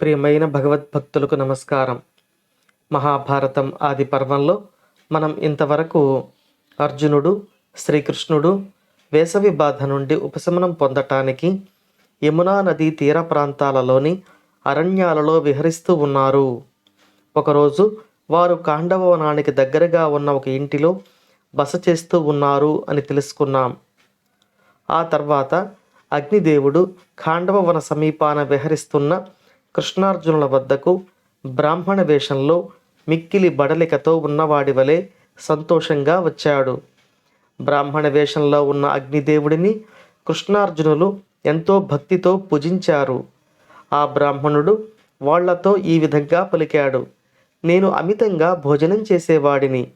ప్రియమైన భగవద్భక్తులకు నమస్కారం. మహాభారతం ఆది పర్వంలో మనం ఇంతవరకు అర్జునుడు శ్రీకృష్ణుడు వేసవి బాధ నుండి ఉపశమనం పొందటానికి యమునా నదీ తీర ప్రాంతాలలోని అరణ్యాలలో విహరిస్తూ ఉన్నారు. ఒకరోజు వారు కాండవవనానికి దగ్గరగా ఉన్న ఒక ఇంటిలో బస చేస్తూ ఉన్నారు అని తెలుసుకున్నాం. ఆ తర్వాత అగ్నిదేవుడు ఖాండవవన సమీపాన విహరిస్తున్న కృష్ణార్జునుల వద్దకు బ్రాహ్మణ వేషంలో మిక్కిలి బడలికతో ఉన్నవాడి వలె సంతోషంగా వచ్చాడు. బ్రాహ్మణ వేషంలో ఉన్న అగ్నిదేవుడిని కృష్ణార్జునులు ఎంతో భక్తితో పూజించారు. ఆ బ్రాహ్మణుడు వాళ్ళతో ఈ విధంగా పలికాడు. నేను అమితంగా భోజనం చేసేవాడిని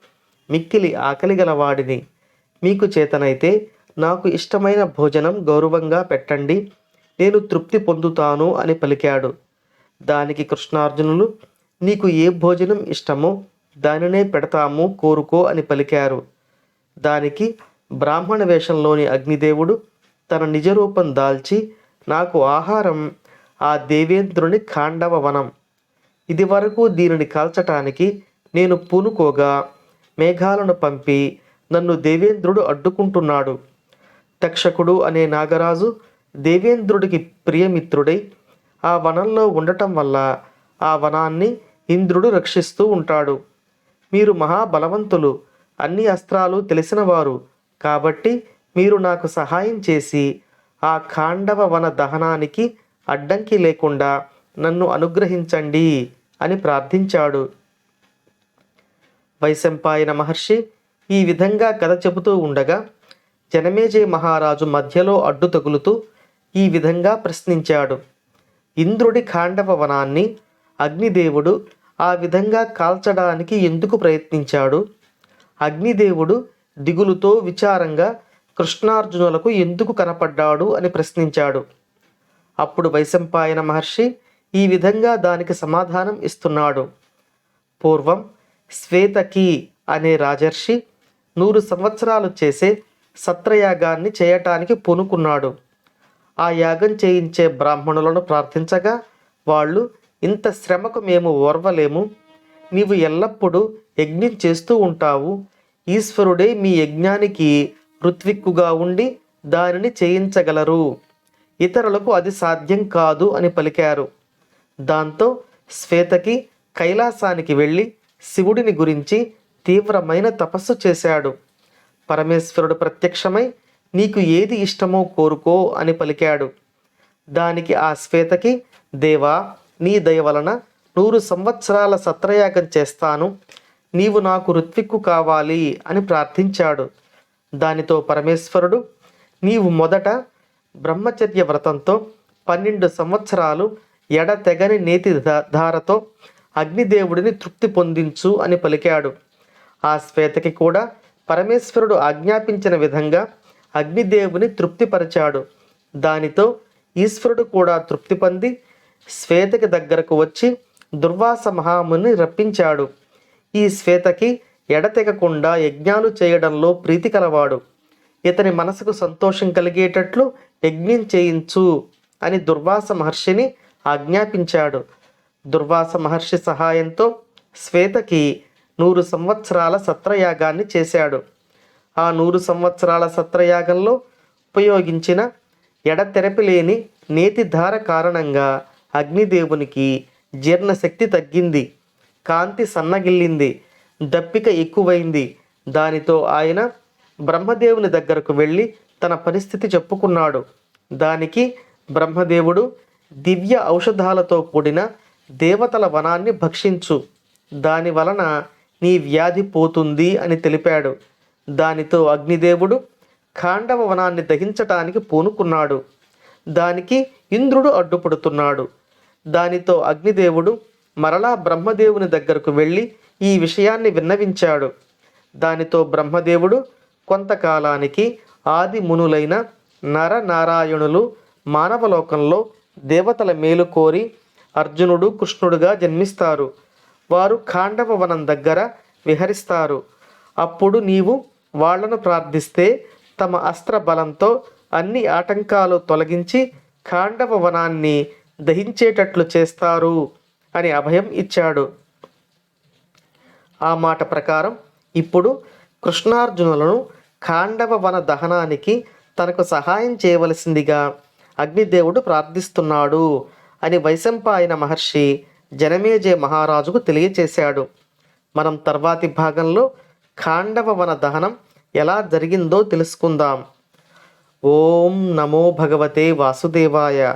మిక్కిలి ఆకలి గలవాడిని. మీకు చేతనైతే నాకు ఇష్టమైన భోజనం గౌరవంగా పెట్టండి. నేను తృప్తి పొందుతాను అని పలికాడు. దానికి కృష్ణార్జునులు నీకు ఏ భోజనం ఇష్టమో దానినే పెడతాము కోరుకో అని పలికారు. దానికి బ్రాహ్మణ వేషంలోని అగ్నిదేవుడు తన నిజరూపం దాల్చి నాకు ఆహారం ఆ దేవేంద్రుని ఖాండవ వనం. ఇది వరకు దీనిని కాల్చటానికి నేను పూనుకోగా మేఘాలను పంపి నన్ను దేవేంద్రుడు అడ్డుకుంటున్నాడు. తక్షకుడు అనే నాగరాజు దేవేంద్రుడికి ప్రియమిత్రుడై ఆ వనంలో ఉండటం వల్ల ఆ వనాన్ని ఇంద్రుడు రక్షిస్తూ ఉంటాడు. మీరు మహాబలవంతులు అన్ని అస్త్రాలు తెలిసినవారు. కాబట్టి మీరు నాకు సహాయం చేసి ఆ ఖాండవ వన దహనానికి అడ్డంకి లేకుండా నన్ను అనుగ్రహించండి అని ప్రార్థించాడు. వైశంపాయన మహర్షి ఈ విధంగా కథ చెబుతూ ఉండగా జనమేజయ మహారాజు మధ్యలో అడ్డు తగులుతూ ఈ విధంగా ప్రశ్నించాడు. ఇంద్రుడి ఖాండవ వనాన్ని అగ్నిదేవుడు ఆ విధంగా కాల్చడానికి ఎందుకు ప్రయత్నించాడు? అగ్నిదేవుడు దిగులుతో విచారంగా కృష్ణార్జునులకు ఎందుకు కనపడ్డాడు అని ప్రశ్నించాడు. అప్పుడు వైశంపాయన మహర్షి ఈ విధంగా దానికి సమాధానం ఇస్తున్నాడు. పూర్వం శ్వేతకి అనే రాజర్షి నూరు సంవత్సరాలు చేసే సత్రయాగాన్ని చేయటానికి పూనుకున్నాడు. ఆ యాగం చేయించే బ్రాహ్మణులను ప్రార్థించగా వాళ్ళు ఇంత శ్రమకు మేము ఓర్వలేము. నీవు ఎల్లప్పుడూ యజ్ఞం చేస్తూ ఉంటావు. ఈశ్వరుడే మీ యజ్ఞానికి ఋత్విక్కుగా ఉండి దానిని చేయించగలరు. ఇతరులకు అది సాధ్యం కాదు అని పలికారు. దాంతో శ్వేతకి కైలాసానికి వెళ్ళి శివుడిని గురించి తీవ్రమైన తపస్సు చేశాడు. పరమేశ్వరుడు ప్రత్యక్షమై నీకు ఏది ఇష్టమో కోరుకో అని పలికాడు. దానికి ఆ శ్వేతకి దేవా నీ దయ వలన నూరు సంవత్సరాల సత్రయాగం చేస్తాను. నీవు నాకు ఋత్విక్కు కావాలి అని ప్రార్థించాడు. దానితో పరమేశ్వరుడు నీవు మొదట బ్రహ్మచర్య వ్రతంతో పన్నెండు సంవత్సరాలు ఎడతెగని నేతి ధారతో అగ్నిదేవుడిని తృప్తి పొందించు అని పలికాడు. ఆ శ్వేతకి కూడా పరమేశ్వరుడు ఆజ్ఞాపించిన విధంగా అగ్నిదేవుని తృప్తిపరిచాడు. దానితో ఈశ్వరుడు కూడా తృప్తి పొంది శ్వేతకి దగ్గరకు వచ్చి దుర్వాస మహాముని రప్పించాడు. ఈ శ్వేతకి ఎడతెగకుండా యజ్ఞాలు చేయడంలో ప్రీతి కలవాడు. ఇతని మనసుకు సంతోషం కలిగేటట్లు యజ్ఞం చేయించు అని దుర్వాస మహర్షిని ఆజ్ఞాపించాడు. దుర్వాస మహర్షి సహాయంతో శ్వేతకి నూరు సంవత్సరాల సత్రయాగాన్ని చేశాడు. ఆ నూరు సంవత్సరాల సత్రయాగంలో ఉపయోగించిన ఎడతెరపి లేని నేతిధార కారణంగా అగ్నిదేవునికి జీర్ణశక్తి తగ్గింది. కాంతి సన్నగిల్లింది. దప్పిక ఎక్కువైంది. దానితో ఆయన బ్రహ్మదేవుని దగ్గరకు వెళ్ళి తన పరిస్థితి చెప్పుకున్నాడు. దానికి బ్రహ్మదేవుడు దివ్య ఔషధాలతో కూడిన దేవతల వనాన్ని భక్షించు. దాని వలన నీ వ్యాధి పోతుంది అని తెలిపాడు. దానితో అగ్నిదేవుడు ఖాండవ వనాన్ని దహించటానికి పూనుకున్నాడు. దానికి ఇంద్రుడు అడ్డుపడుతున్నాడు. దానితో అగ్నిదేవుడు మరలా బ్రహ్మదేవుని దగ్గరకు వెళ్ళి ఈ విషయాన్ని విన్నవించాడు. దానితో బ్రహ్మదేవుడు కొంతకాలానికి ఆది మునులైన నర నారాయణులు మానవలోకంలో దేవతల మేలు కోరి అర్జునుడు కృష్ణుడుగా జన్మిస్తారు. వారు ఖాండవ వనం దగ్గర విహరిస్తారు. అప్పుడు నీవు వాళ్ళను ప్రార్థిస్తే తమ అస్త్ర బలంతో అన్ని ఆటంకాలు తొలగించి ఖాండవ వనాన్ని దహించేటట్లు చేస్తారు అని అభయం ఇచ్చాడు. ఆ మాట ప్రకారం ఇప్పుడు కృష్ణార్జునులను ఖాండవ వన దహనానికి తనకు సహాయం చేయవలసిందిగా అగ్నిదేవుడు ప్రార్థిస్తున్నాడు అని వైశంపాయన మహర్షి జనమేజయ మహారాజుకు తెలియచేశాడు. మనం తర్వాతి భాగంలో ఖాండవ వన దహనం ఎలా జరిగిందో తెలుసుకుందాం. ఓం నమో భగవతే వాసుదేవాయ.